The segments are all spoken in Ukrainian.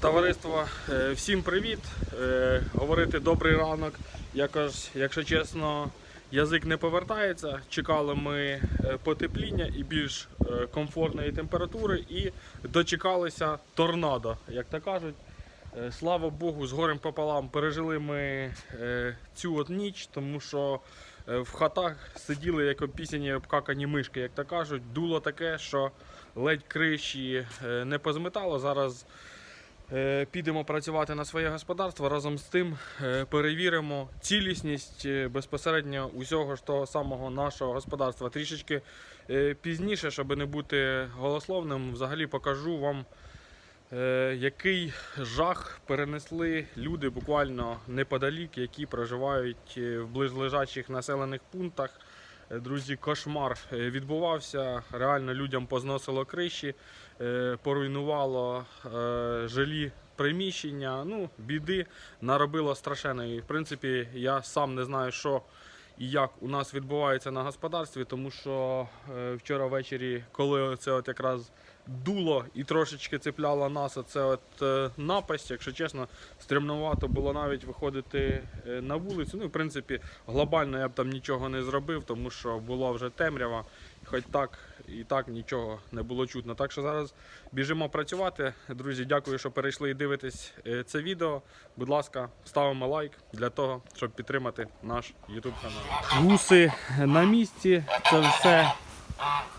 Товариство, е, всім привіт. Е, Говорити добрий ранок. Якось, якщо чесно, язик не повертається. Чекали ми е, потепління і більш комфортної температури, і дочекалися торнадо, як то кажуть. Слава Богу, з горем пополам пережили ми цю от ніч, тому що в хатах сиділи як опісяні обкакані мишки, як то кажуть. Дуло таке, що ледь криші не позметало. Зараз Підемо працювати на своє господарство. Разом з тим е, перевіримо цілісність е, безпосередньо усього ж того самого нашого господарства. Трішечки е, пізніше, щоб не бути голословним, взагалі покажу вам, е, який жах перенесли люди буквально неподалік, які проживають е, в близлежачих населених пунктах. Е, Друзі, кошмар е, відбувався. Реально людям позносило криші, е, поруйнувало е, жилі приміщення. Ну, біди наробило страшенної. В принципі, я сам не знаю, що і як у нас відбувається на господарстві, тому що е, вчора ввечері, коли це от якраз дуло і трошечки цепляло нас, оце от е, напасть, якщо чесно, стремнувато було навіть виходити е, на вулицю. Ну, в принципі, глобально я б там нічого не зробив, тому що була вже темрява, хоч так і так нічого не було чутно. Так що зараз біжимо працювати. Друзі, дякую, що перейшли і дивитесь е, це відео. Будь ласка, ставимо лайк для того, щоб підтримати наш YouTube канал. Гуси на місці, це все.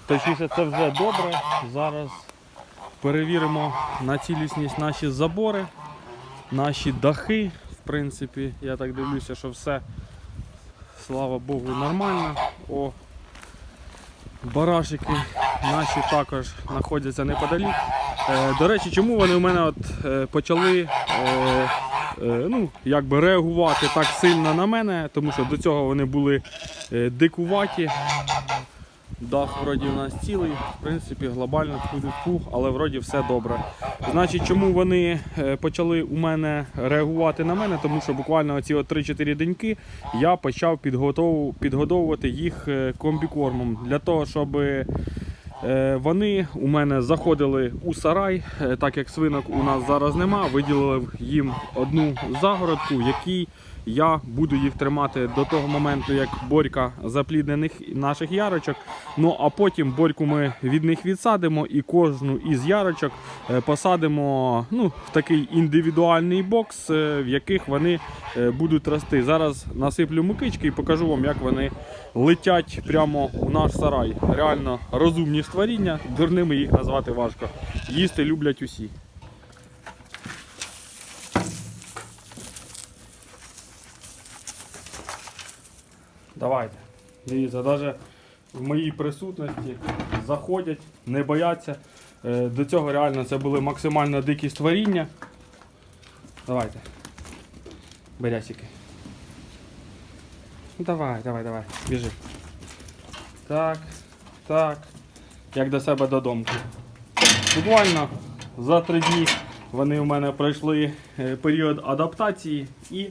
Точніше, це вже добре. Зараз перевіримо на цілісність наші забори, наші дахи. В принципі, я так дивлюся, що все, слава Богу, нормально. О, барашики наші також знаходяться неподалік. Е, до речі, чому вони у мене от, е, почали е, ну, якби реагувати так сильно на мене, тому що до цього вони були дикуваті. Дах вроді у нас цілий, в принципі, глобально тьфу але вроді все добре. Значить, чому вони е, почали у мене реагувати на мене? Тому що буквально оці 3-4 деньки я почав підгодовувати їх е, комбікормом для того, щоб е, вони у мене заходили у сарай, так як свинок у нас зараз нема, виділив їм одну загородку, в якій я буду їх тримати до того моменту, як борька запліднених наших ярочок. Ну а потім борьку ми від них відсадимо і кожну із ярочок е, посадимо ну, в такий індивідуальний бокс, е, в яких вони е, будуть рости. Зараз насиплю мукички і покажу вам, як вони летять прямо у наш сарай. Реально розумні створіння, дурними їх назвати важко. Їсти люблять усі. Давайте. Дивіться, навіть в моїй присутності заходять, не бояться. Е, До цього реально це були максимально дикі створіння. Давайте. Берясики. Давай, давай, давай, біжи. Так, так. Як до себе додому. Буквально за три дні вони у мене пройшли е, період адаптації і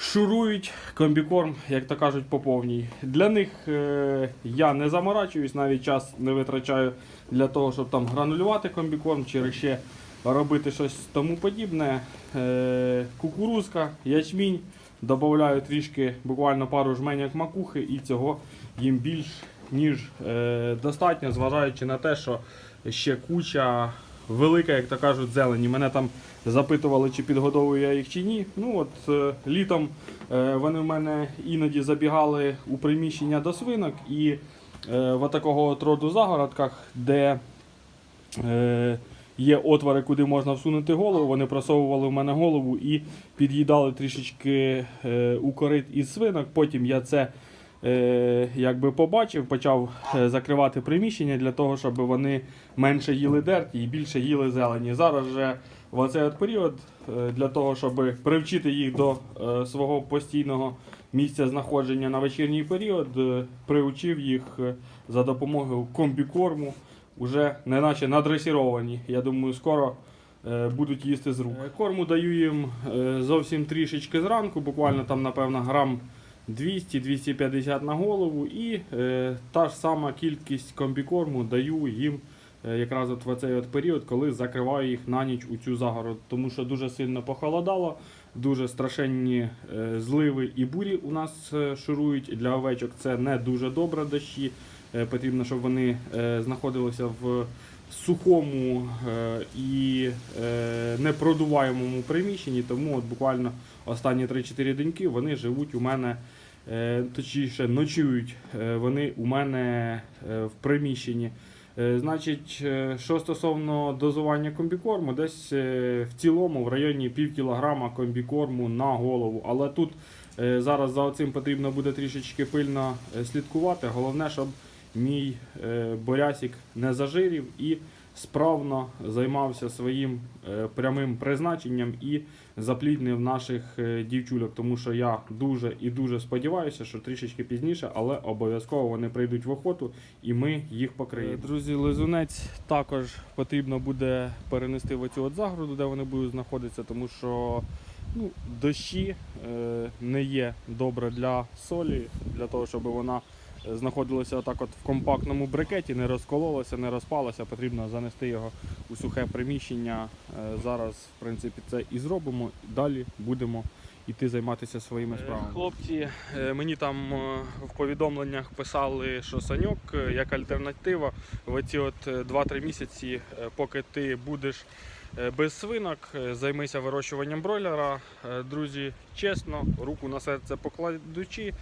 шурують комбікорм, як то кажуть, по повній. Для них е, я не заморачуюсь, навіть час не витрачаю для того, щоб там гранулювати комбікорм чи ще робити щось тому подібне. Е, кукурузка, ячмінь. Додаю трішки буквально пару жменяк макухи і цього їм більш ніж е, достатньо, зважаючи на те, що ще куча велика, як то кажуть, зелені. Мене там запитували, чи підгодовую я їх чи ні. Ну от е, літом е, вони в мене іноді забігали у приміщення до свинок і е, в такого от роду загородках, де є отвори, куди можна всунути голову, вони просовували в мене голову і під'їдали трішечки укорит із свинок. Потім я це якби побачив, почав е, закривати приміщення для того, щоб вони менше їли дерті і більше їли зелені. Зараз же в оцей от період е, для того, щоб привчити їх до е, свого постійного місця знаходження на вечірній період, е, приучив їх е, за допомогою комбікорму, уже неначе надресіровані. Я думаю, скоро е, будуть їсти з рук. Е, Корму даю їм е, зовсім трішечки зранку, буквально там, напевно, грам 200-250 на голову. І е, та ж сама кількість комбікорму даю їм е, якраз от в цей от період, коли закриваю їх на ніч у цю загород, тому що дуже сильно похолодало, дуже страшенні е, зливи і бурі у нас е, шурують. Для овечок це не дуже добре дощі. Е, Потрібно, щоб вони е, знаходилися в сухому е, і е, непродуваємому приміщенні, тому от буквально останні 3-4 деньки вони живуть у мене, точніше ночують е, вони у мене е, в приміщенні. Е, Значить, е, що стосовно дозування комбікорму, десь е, в цілому в районі пів кілограма комбікорму на голову. Але тут е, зараз за цим потрібно буде трішечки пильно е, слідкувати. Головне, щоб мій е, борясік не зажирів і справно займався своїм е, прямим призначенням і запліднив наших е, дівчулок. Тому що я дуже і дуже сподіваюся, що трішечки пізніше, але обов'язково вони прийдуть в охоту і ми їх покриємо. Друзі, лизунець також потрібно буде перенести в оцю от загороду, де вони будуть знаходитися, тому що ну, дощі е, не є добре для солі, для того, щоб вона е, знаходилася отак от в компактному брикеті, не розкололася, не розпалася, потрібно занести його у сухе приміщення. Е, Зараз, в принципі, це і зробимо. Далі будемо йти займатися своїми справами. Хлопці е, мені там е, в повідомленнях писали, що саньок е, як альтернатива в ці от е, 2-3 місяці, е, поки ти будеш е, без свинок, е, займися вирощуванням бройлера. Е, Друзі, чесно, руку на серце покладучи,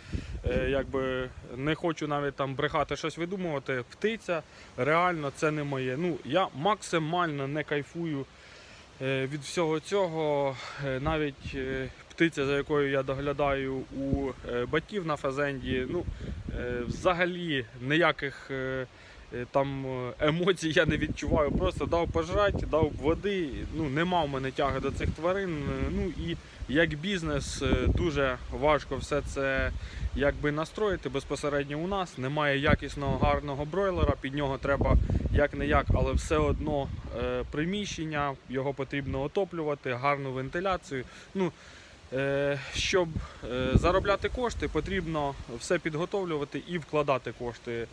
е, якби не хочу навіть там брехати щось видумувати. Птиця реально це не моє. Ну я максимально не кайфую е, від всього цього. Е, Навіть е, птиця, за якою я доглядаю у е, батьків на фазенді, ну е, взагалі ніяких. Е, Там е, емоцій я не відчуваю, просто дав пожрати, дав води. Ну нема в мене тяги до цих тварин. е, Ну і як бізнес дуже важко все це якби настроїти безпосередньо у нас. Немає якісного гарного бройлера, під нього треба як не як, але все одно приміщення, його потрібно отоплювати, гарну вентиляцію. Ну, щоб е, заробляти кошти, потрібно все підготовлювати і вкладати кошти. Е,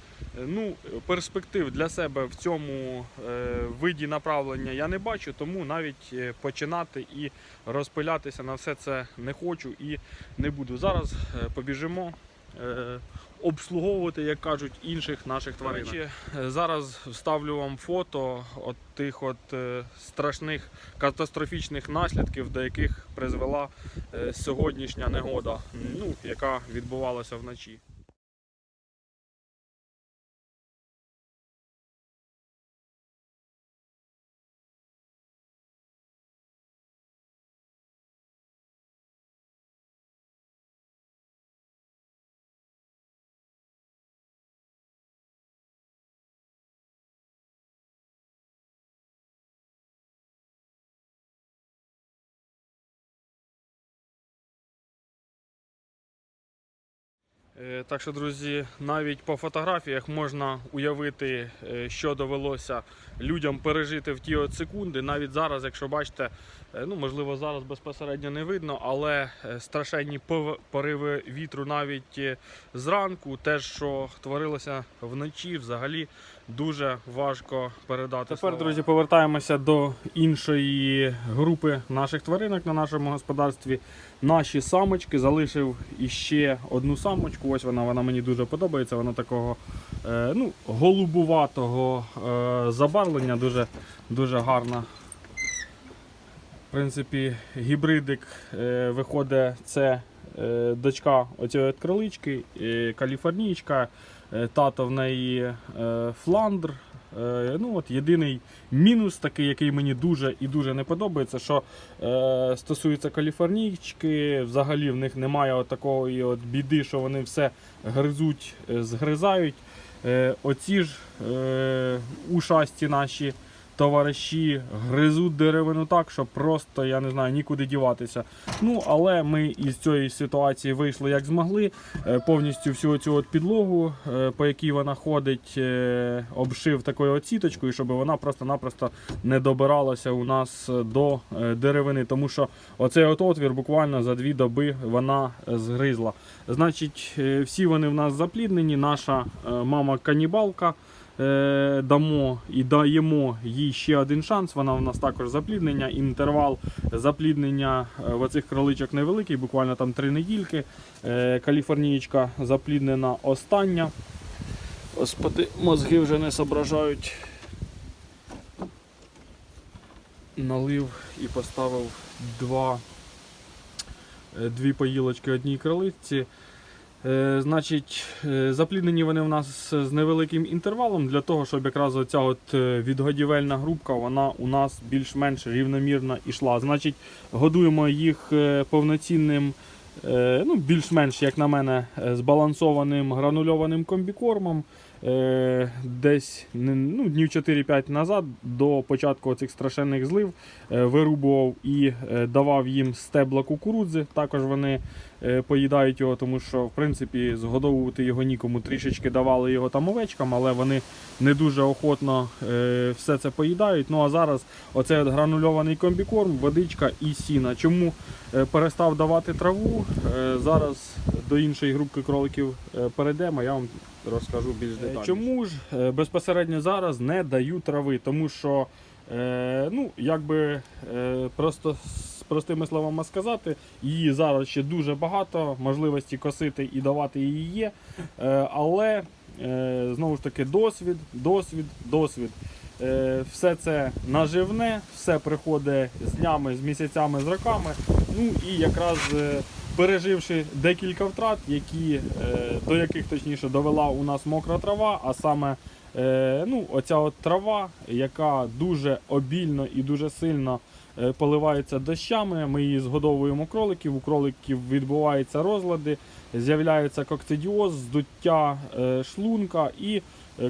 Ну, перспектив для себе в цьому е, виді направлення я не бачу, тому навіть е, починати і розпилятися на все це не хочу і не буду. Зараз е, побіжимо. Обслуговувати, як кажуть, інших наших тварин. Зараз вставлю вам фото от тих от е, страшних катастрофічних наслідків, до яких призвела е, сьогоднішня негода, ну, яка відбувалася вночі. Так що, друзі, навіть по фотографіях можна уявити, е, що довелося людям пережити в ті от секунди. Навіть зараз, якщо бачите, е, ну можливо, зараз безпосередньо не видно, але е, страшенні пориви вітру навіть е, зранку, те, що творилося вночі, взагалі дуже важко передати. Тепер, слова. друзі, повертаємося до іншої групи наших тваринок на нашому господарстві. Наші самочки залишив іще одну самочку. Ось вона, вона мені дуже подобається. Вона такого е, ну, голубуватого е, забарвлення, дуже, дуже гарна. В принципі, гібридик е, виходить, це е, дочка оцієї от кролички, е, каліфорнійка, е, тато в неї е, фландр. Е, ну, от єдиний мінус, такий, який мені дуже і дуже не подобається, що е, стосується каліфорнійчики, взагалі в них немає от такої от біди, що вони все гризуть, е, згризають. Е, оці ж е, ушасті наші товариші гризуть деревину так, що просто я не знаю нікуди діватися. Ну, але ми із цієї ситуації вийшли як змогли. Е, Повністю всю цю от підлогу, е, по якій вона ходить, е, обшив такою от сіточкою, щоб вона просто-напросто не добиралася у нас до деревини. Тому що оцей от отвір буквально за дві доби вона згризла. Значить, всі вони в нас запліднені. Наша мама канібалка е, дамо і даємо їй ще один шанс. Вона у нас також запліднення. Інтервал запліднення е, в оцих кроличок невеликий, буквально там 3 недільки. Е, Каліфорнієчка запліднена остання. Господи, мозги вже не соображають. Налив і поставив два, дві поїлочки одній кролиці. Е, Значить, е, запліднені вони в нас з невеликим інтервалом для того, щоб якраз оця от е, відгодівельна грубка вона у нас більш-менш рівномірно йшла. Значить, годуємо їх повноцінним, ну, більш-менш, як на мене, збалансованим гранульованим комбікормом. Е, Десь ну, днів 4-5 назад до початку цих страшенних злив е, вирубував і е, давав їм стебла кукурудзи. Також вони поїдають його, тому що в принципі згодовувати його нікому. Трішечки давали його там овечкам, але вони не дуже охотно все це поїдають. Ну а зараз оцей гранульований комбікорм, водичка і сіна. Чому перестав давати траву? Зараз до іншої групки кроликів перейдемо. Я вам розкажу більш детальніше. Чому ж е, безпосередньо зараз не даю трави? Тому що Е, ну, якби е, просто з простими словами сказати, її зараз ще дуже багато, можливості косити і давати її є. Е, але е, знову ж таки досвід, досвід, досвід. Е, все це наживне, все приходить з днями, з місяцями, з роками. Ну і якраз е, переживши декілька втрат, які, е, до яких точніше довела у нас мокра трава, а саме Е, ну, оця от трава, яка дуже обільно і дуже сильно е, поливається дощами. Ми її згодовуємо кроликів. У кроликів відбуваються розлади, з'являється кокцидіоз, здуття шлунка, і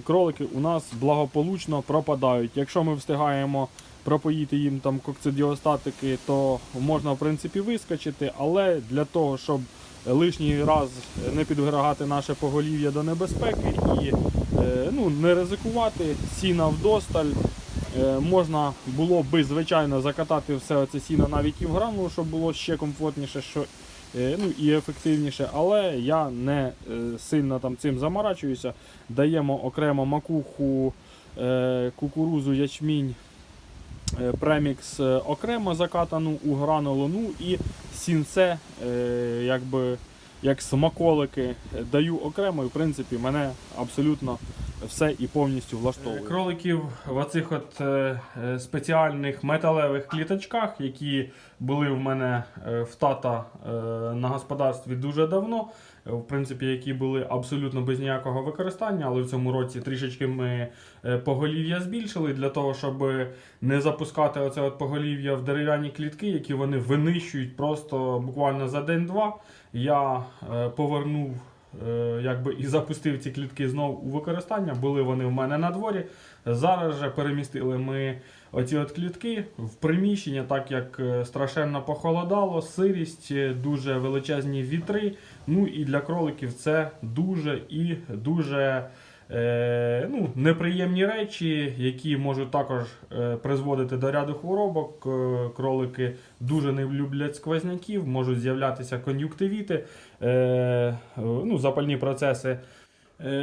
кролики у нас благополучно пропадають. Якщо ми встигаємо пропоїти їм там кокцидіостатики, то можна в принципі вискочити, але для того, щоб лишній раз не підвергати наше поголів'я до небезпеки і е, ну, не ризикувати, сіна вдосталь. Е, Можна було би, звичайно, закатати все це сіно навіть і в гранулу, щоб було ще комфортніше що, е, ну, і ефективніше, але я не сильно там цим заморачуюся. Даємо окремо макуху, кукурузу, ячмінь, премікс е, окремо закатану у гранулу, ну і сінце, е, якби як смаколики е, даю окремо, і в принципі мене абсолютно все і повністю влаштовує. Кроликів в оцих от е, е, спеціальних металевих кліточках, які були в мене е, в тата е, на господарстві дуже давно. е, В принципі, які були абсолютно без ніякого використання, але в цьому році трішечки ми е, поголів'я збільшили для того, щоб не запускати оце от поголів'я в дерев'яні клітки, які вони винищують просто буквально за день-два. Я е, повернув е, якби і запустив ці клітки знову у використання. Були вони в мене на дворі. Зараз же перемістили ми оці от клітки в приміщення, так як е, страшенно похолодало, сирість, дуже величезні вітри. Ну і для кроликів це дуже і дуже. Е, ну, неприємні речі, які можуть також е, призводити до ряду хворобок. Е, кролики дуже не люблять сквозняків, можуть з'являтися кон'юктивіти, ну, запальні процеси.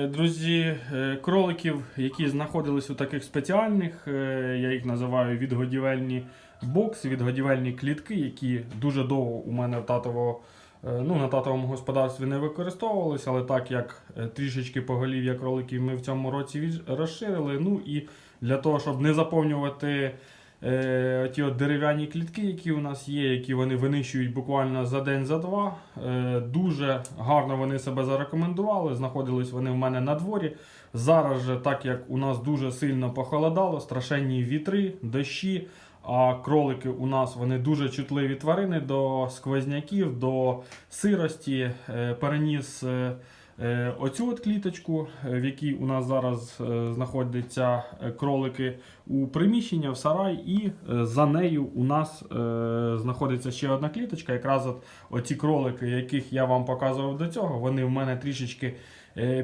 Друзі, кроликів, які знаходились у таких спеціальних, я їх називаю відгодівельні бокси, відгодівельні клітки, які дуже довго у мене в татово, е, ну, на татовому господарстві не використовувалися, але так як е, трішечки поголів'я кроликів ми в цьому році розширили. Ну і для того, щоб не заповнювати е, ті от дерев'яні клітки, які у нас є, які вони винищують буквально за день, за два. Е, дуже гарно вони себе зарекомендували. Знаходились вони в мене на дворі. Зараз же, так як у нас дуже сильно похолодало, страшенні вітри, дощі. А кролики у нас вони дуже чутливі тварини до сквозняків, до сирості. Е, Переніс е, е, оцю от кліточку, в якій у нас зараз знаходяться кролики у приміщення в сарай, і за нею у нас знаходиться ще одна кліточка. Якраз от оці кролики, яких я вам показував до цього, вони в мене трішечки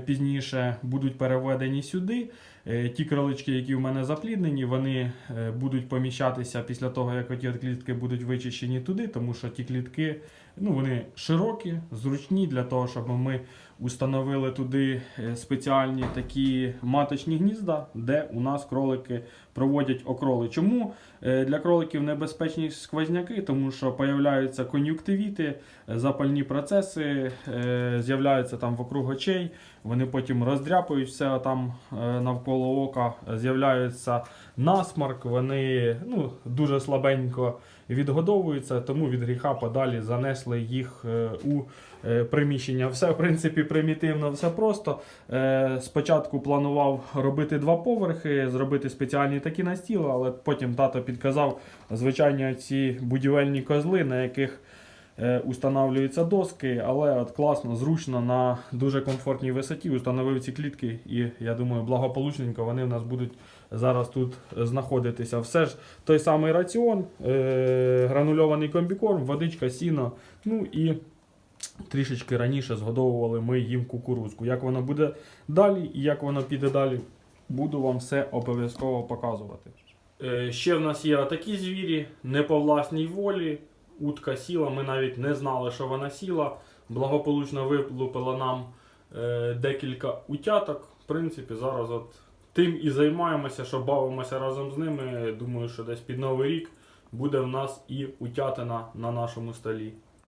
пізніше будуть переведені сюди. Е, Ті кролички, які в мене запліднені, вони е, будуть поміщатися після того, як от клітки будуть вичищені туди, тому що ті клітки ну, вони широкі, зручні для того, щоб ми установили туди е, спеціальні такі маточні гнізда, де у нас кролики проводять окроли. Чому для кроликів небезпечні сквозняки? Тому що появляються кон'юктивіти, запальні процеси, з'являються там вокруг очей, вони потім роздряпують все там е, навколо ока, з'являється насмарк, вони ну, дуже слабенько відгодовуються, тому від гріха подалі занесли їх е, у е, приміщення. Все, в принципі, примітивно, все просто. Спочатку планував робити два поверхи, зробити спеціальні такі настіли, але потім тато підказав звичайні ці будівельні козли, на яких устанавлюються доски, але от класно, зручно на дуже комфортній висоті установив ці клітки, і я думаю, благополучненько вони в нас будуть зараз тут знаходитися. Все ж той самий раціон, е, гранульований комбікорм, водичка, сіно. Ну і трішечки раніше згодовували ми їм кукурузку. Як воно буде далі і як воно піде далі, буду вам все обов'язково показувати. Е, ще в нас є такі звірі, не по власній волі. Утка сіла, ми навіть не знали, що вона сіла. Благополучно вилупила нам е, декілька утяток. В принципі, зараз от тим і займаємося, що бавимося разом з ними. Думаю, що десь під Новий рік буде в нас і утятина на нашому столі.